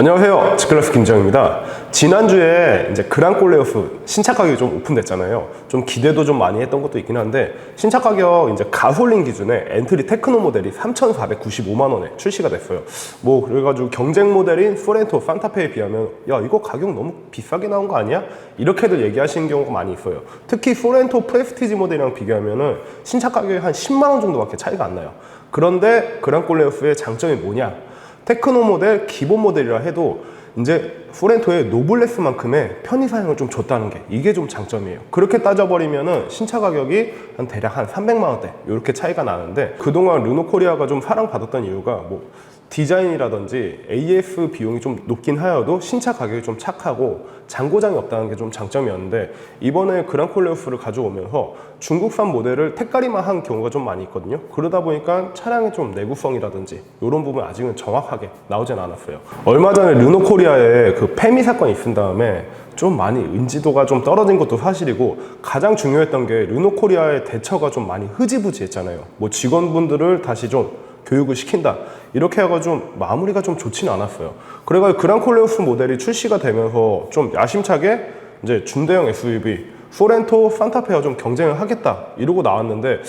안녕하세요. 지클래스 김정입니다. 지난주에 이제 그랑콜레오스 신차 가격이 좀 오픈됐잖아요. 좀 기대도 좀 많이 했던 것도 있긴 한데 신차 가격 이제 가솔린 기준에 엔트리 테크노 모델이 3,495만 원에 출시가 됐어요. 뭐 그래가지고 경쟁 모델인 소렌토 산타페에 비하면 야 이거 가격 너무 비싸게 나온 거 아니야? 이렇게들 얘기하시는 경우가 많이 있어요. 특히 소렌토 프레스티지 모델이랑 비교하면은 신차 가격이 한 10만 원 정도밖에 차이가 안 나요. 그런데 그랑콜레오스의 장점이 뭐냐? 테크노 모델 기본 모델이라 해도 이제 소렌토의 노블레스만큼의 편의 사양을 좀 줬다는 게 이게 좀 장점이에요. 그렇게 따져버리면은 신차 가격이 한 대략 한 300만 원대 이렇게 차이가 나는데 그동안 르노 코리아가 좀 사랑받았던 이유가 뭐 디자인이라든지 AF 비용이 좀 높긴 하여도 신차 가격이 좀 착하고 잔고장이 없다는 게 좀 장점이었는데 이번에 그랑콜레오스를 가져오면서 중국산 모델을 택가리만 한 경우가 좀 많이 있거든요. 그러다 보니까 차량의 좀 내구성이라든지 이런 부분 아직은 정확하게 나오진 않았어요. 얼마 전에 르노 코리아에 그 페미 사건이 있은 다음에 좀 많이 인지도가 좀 떨어진 것도 사실이고 가장 중요했던 게 르노 코리아의 대처가 좀 많이 흐지부지했잖아요. 뭐 직원분들을 다시 좀 교육을 시킨다. 이렇게 해가 좀 마무리가 좀 좋지는 않았어요. 그래가지고 그랑콜레오스 모델이 출시가 되면서 좀 야심차게 이제 중대형 SUV 소렌토 산타페와 좀 경쟁을 하겠다 이러고 나왔는데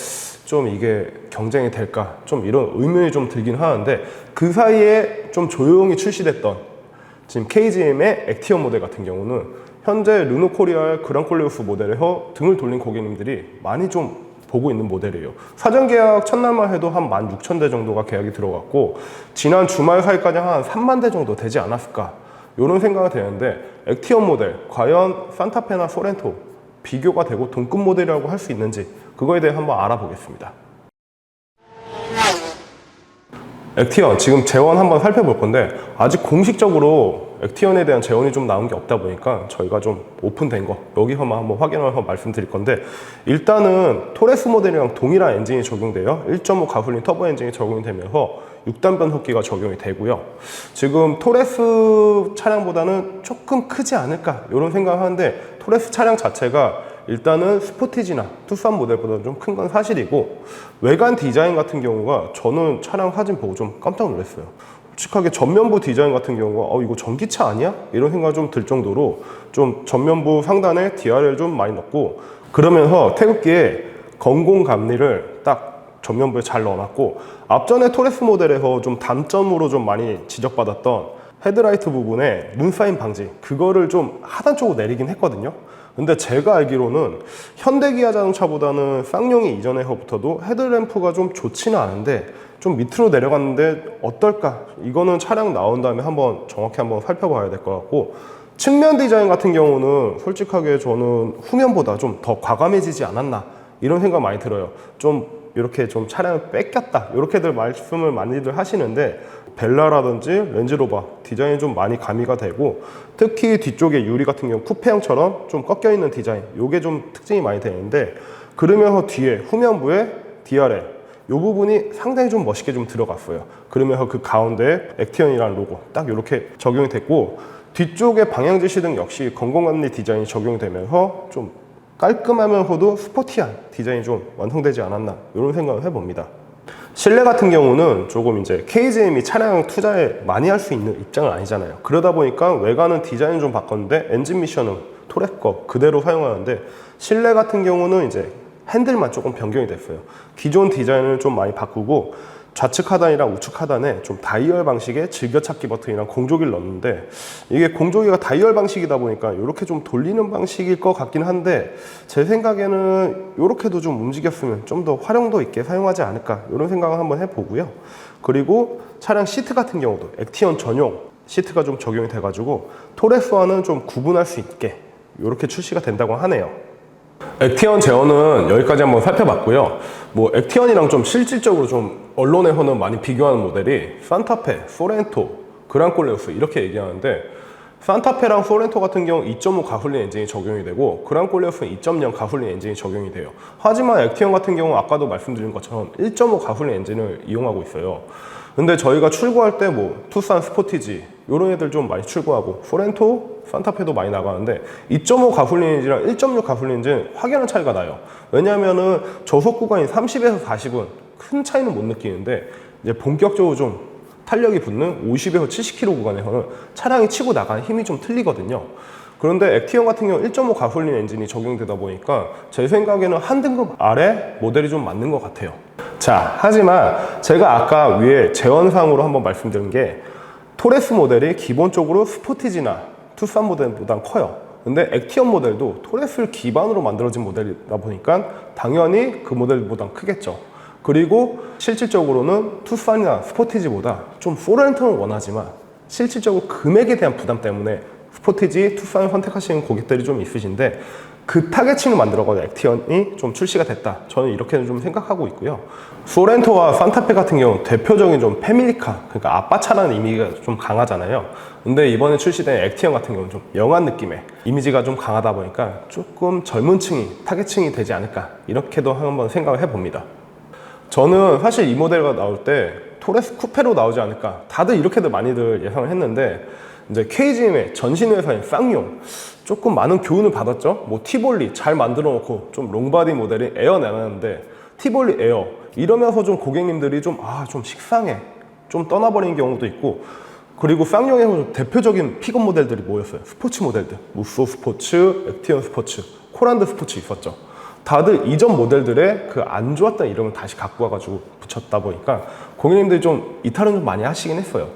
좀 이게 경쟁이 될까 좀 이런 의문이 좀 들긴 하는데 그 사이에 좀 조용히 출시됐던 지금 KGM의 액티언 모델 같은 경우는 현재 르노 코리아의 그랑콜레오스 모델에서 등을 돌린 고객님들이 많이 좀 보고 있는 모델이에요. 사전 계약 첫날만 해도 한 16,000대 정도가 계약이 들어갔고 지난 주말 사이까지 한 3만 대 정도 되지 않았을까 이런 생각이 되는데 액티언 모델 과연 산타페나 소렌토 비교가 되고 동급 모델이라고 할 수 있는지 그거에 대해 한번 알아보겠습니다. 액티언 지금 재원 한번 살펴볼 건데 아직 공식적으로 액티언에 대한 재원이 좀 나온 게 없다 보니까 저희가 좀 오픈된 거 여기서만 한번 해서 말씀드릴 건데 일단은 토레스 모델이랑 동일한 엔진이 적용돼요 1.5 가솔린 터보 엔진이 적용이 되면서 6단 변속기가 적용이 되고요 지금 토레스 차량보다는 조금 크지 않을까 이런 생각을 하는데 토레스 차량 자체가 일단은 스포티지나 투싼 모델보다 좀 큰 건 사실이고 외관 디자인 같은 경우가 저는 차량 사진 보고 좀 깜짝 놀랐어요. 솔직하게 전면부 디자인 같은 경우가 어 이거 전기차 아니야? 이런 생각이 좀 들 정도로 좀 전면부 상단에 DRL 좀 많이 넣고 그러면서 태극기에 건공 감리를 딱 전면부에 잘 넣어놨고 앞전에 토레스 모델에서 좀 단점으로 좀 많이 지적받았던 헤드라이트 부분에 문사인 방지 그거를 좀 하단 쪽으로 내리긴 했거든요. 근데 제가 알기로는 현대기아 자동차보다는 쌍용이 이전에서부터도 헤드램프가 좀 좋지는 않은데 좀 밑으로 내려갔는데 어떨까? 이거는 차량 나온 다음에 한번 정확히 한번 살펴봐야 될 것 같고 측면 디자인 같은 경우는 솔직하게 저는 후면보다 좀 더 과감해지지 않았나 이런 생각 많이 들어요. 좀 이렇게 좀 차량을 뺏겼다 이렇게들 말씀을 많이들 하시는데 벨라라든지 렌즈로버 디자인이 좀 많이 가미가 되고 특히 뒤쪽에 유리 같은 경우 쿠페형처럼 좀 꺾여 있는 디자인 요게 좀 특징이 많이 되는데 그러면서 뒤에 후면부에 DRL 이 부분이 상당히 좀 멋있게 좀 들어갔어요. 그러면서 그 가운데 액티언이라는 로고 딱 이렇게 적용이 됐고 뒤쪽에 방향 지시 등 역시 건강관리 디자인이 적용이 되면서 좀 깔끔하면서도 스포티한 디자인이 좀 완성되지 않았나 이런 생각을 해봅니다. 실내 같은 경우는 조금 이제 KGM이 차량 투자에 많이 할 수 있는 입장은 아니잖아요. 그러다 보니까 외관은 디자인 좀 바꿨는데 엔진 미션은 토렉 거 그대로 사용하는데 실내 같은 경우는 이제 핸들만 조금 변경이 됐어요. 기존 디자인을 좀 많이 바꾸고 좌측 하단이랑 우측 하단에 좀 다이얼 방식의 즐겨찾기 버튼이랑 공조기를 넣었는데 이게 공조기가 다이얼 방식이다 보니까 이렇게 좀 돌리는 방식일 것 같긴 한데 제 생각에는 이렇게도 좀 움직였으면 좀 더 활용도 있게 사용하지 않을까 이런 생각을 한번 해보고요. 그리고 차량 시트 같은 경우도 액티언 전용 시트가 좀 적용이 돼가지고 토레스와는 좀 구분할 수 있게 이렇게 출시가 된다고 하네요. 액티언 제어는 여기까지 한번 살펴봤고요. 뭐 액티언이랑 좀 실질적으로 좀 언론에서는 많이 비교하는 모델이 산타페, 소렌토, 그랑콜레오스 이렇게 얘기하는데 산타페랑 소렌토 같은 경우 2.5 가솔린 엔진이 적용이 되고 그랑콜레오스는 2.0 가솔린 엔진이 적용이 돼요. 하지만 액티언 같은 경우 아까도 말씀드린 것처럼 1.5 가솔린 엔진을 이용하고 있어요. 근데 저희가 출고할 때 뭐 투싼 스포티지 이런 애들 좀 많이 출고하고 소렌토, 산타페도 많이 나가는데 2.5 가솔린 엔진이랑 1.6 가솔린 엔진 확연한 차이가 나요. 왜냐하면은 저속 구간이 30에서 40은 큰 차이는 못 느끼는데 이제 본격적으로 좀 탄력이 붙는 50에서 70km 구간에서는 차량이 치고 나가는 힘이 좀 틀리거든요. 그런데 액티언 같은 경우 1.5 가솔린 엔진이 적용되다 보니까 제 생각에는 한 등급 아래 모델이 좀 맞는 것 같아요. 자, 하지만 제가 아까 위에 재원상으로 한번 말씀드린 게 토레스 모델이 기본적으로 스포티지나 투싼 모델보단 커요. 근데 액티언 모델도 토레스를 기반으로 만들어진 모델이다 보니까 당연히 그 모델보단 크겠죠. 그리고 실질적으로는 투싼이나 스포티지보다 좀 포렌트는 원하지만 실질적으로 금액에 대한 부담 때문에 스포티지, 투싼을 선택하시는 고객들이 좀 있으신데 그 타겟층을 만들어가지고 액티언이 좀 출시가 됐다. 저는 이렇게 좀 생각하고 있고요. 소렌토와 산타페 같은 경우 대표적인 좀 패밀리카, 그러니까 아빠 차라는 이미지가 좀 강하잖아요. 근데 이번에 출시된 액티언 같은 경우는 좀 영한 느낌의 이미지가 좀 강하다 보니까 조금 젊은 층이 타겟층이 되지 않을까 이렇게도 한번 생각을 해봅니다. 저는 사실 이 모델가 나올 때 토레스 쿠페로 나오지 않을까 다들 이렇게들 많이들 예상을 했는데 이제 KGM의 전신 회사인 쌍용 조금 많은 교훈을 받았죠. 뭐 티볼리 잘 만들어 놓고 좀 롱바디 모델이 에어 내놨는데 티볼리 에어 이러면서 좀 고객님들이 좀 아 좀 식상해 좀 떠나버리는 경우도 있고 그리고 쌍용의 좀 대표적인 픽업 모델들이 뭐였어요? 스포츠 모델들 무쏘 스포츠, 액티언 스포츠, 코란드 스포츠 있었죠. 다들 이전 모델들의 그 안 좋았던 이름을 다시 갖고 와가지고 붙였다 보니까 고객님들이 좀 이탈은 좀 많이 하시긴 했어요.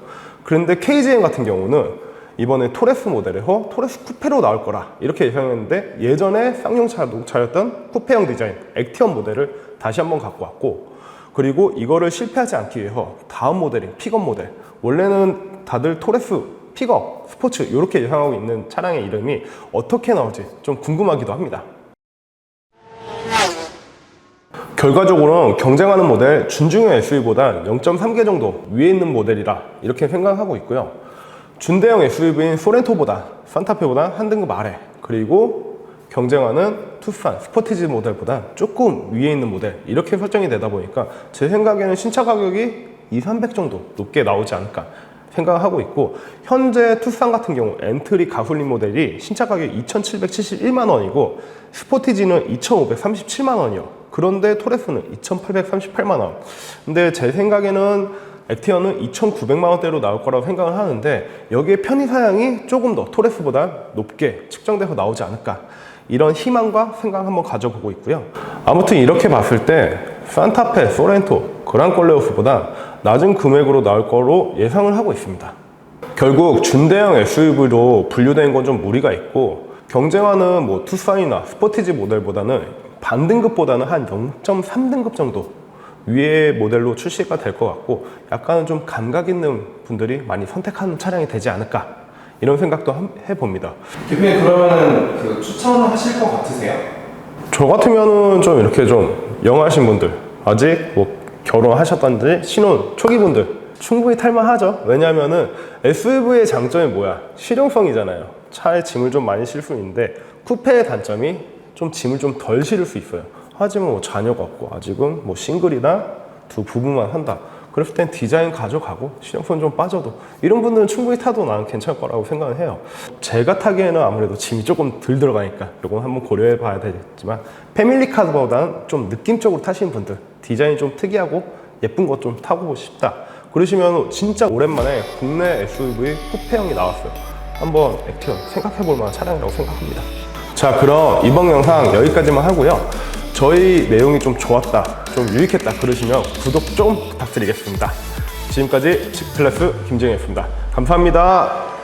그런데 KGM 같은 경우는 이번에 토레스 모델에서 토레스 쿠페로 나올 거라 이렇게 예상했는데 예전에 쌍용차 녹차였던 쿠페형 디자인 액티언 모델을 다시 한번 갖고 왔고 그리고 이거를 실패하지 않기 위해서 다음 모델인 픽업 모델 원래는 다들 토레스 픽업 스포츠 이렇게 예상하고 있는 차량의 이름이 어떻게 나올지 좀 궁금하기도 합니다. 결과적으로는 경쟁하는 모델 준중형 SUV보다 0.3개 정도 위에 있는 모델이라 이렇게 생각하고 있고요. 준대형 SUV인 소렌토보다 산타페보다 한 등급 아래 그리고 경쟁하는 투싼 스포티지 모델보다 조금 위에 있는 모델 이렇게 설정이 되다 보니까 제 생각에는 신차 가격이 2, 300 정도 높게 나오지 않을까 생각하고 있고 현재 투싼 같은 경우 엔트리 가솔린 모델이 신차 가격이 2,771만 원이고 스포티지는 2,537만 원이요. 그런데 토레스는 2,838만 원. 근데 제 생각에는 액티언은 2,900만 원대로 나올 거라고 생각을 하는데 여기에 편의 사양이 조금 더 토레스보다 높게 측정돼서 나오지 않을까 이런 희망과 생각 한번 가져보고 있고요. 아무튼 이렇게 봤을 때 산타페, 소렌토, 그랑콜레오스보다 낮은 금액으로 나올 거로 예상을 하고 있습니다. 결국 준대형 SUV로 분류된 건 좀 무리가 있고 경쟁하는 뭐 투싼이나 스포티지 모델보다는 반등급보다는 한 0.3등급 정도 위의 모델로 출시가 될 것 같고 약간은 좀 감각 있는 분들이 많이 선택하는 차량이 되지 않을까 이런 생각도 함- 해봅니다. 대표님 그러면은 그 추천하실 것 같으세요? 저 같으면은 좀 이렇게 좀 영하신 분들 아직 뭐 결혼하셨던지 신혼 초기 분들 충분히 탈만하죠. 왜냐하면은 SUV의 장점이 뭐야? 실용성이잖아요. 차에 짐을 좀 많이 실 수 있는데 쿠페의 단점이 좀 짐을 좀 덜 실을 수 있어요. 하지만 뭐 자녀가 없고 아직은 뭐 싱글이나 두 부부만 한다. 그랬을 땐 디자인 가져가고 실용성 좀 빠져도 이런 분들은 충분히 타도 나는 괜찮을 거라고 생각을 해요. 제가 타기에는 아무래도 짐이 조금 덜 들어가니까 이건 한번 고려해 봐야 되겠지만 패밀리카보다는 좀 느낌적으로 타시는 분들 디자인이 좀 특이하고 예쁜 것 좀 타고 싶다. 그러시면 진짜 오랜만에 국내 SUV 쿠페형이 나왔어요. 한번 액티언 생각해 볼 만한 차량이라고 생각합니다. 자, 그럼 이번 영상 여기까지만 하고요. 저희 내용이 좀 좋았다, 좀 유익했다 그러시면 구독 좀 부탁드리겠습니다. 지금까지 칙플러스 김정희였습니다. 감사합니다.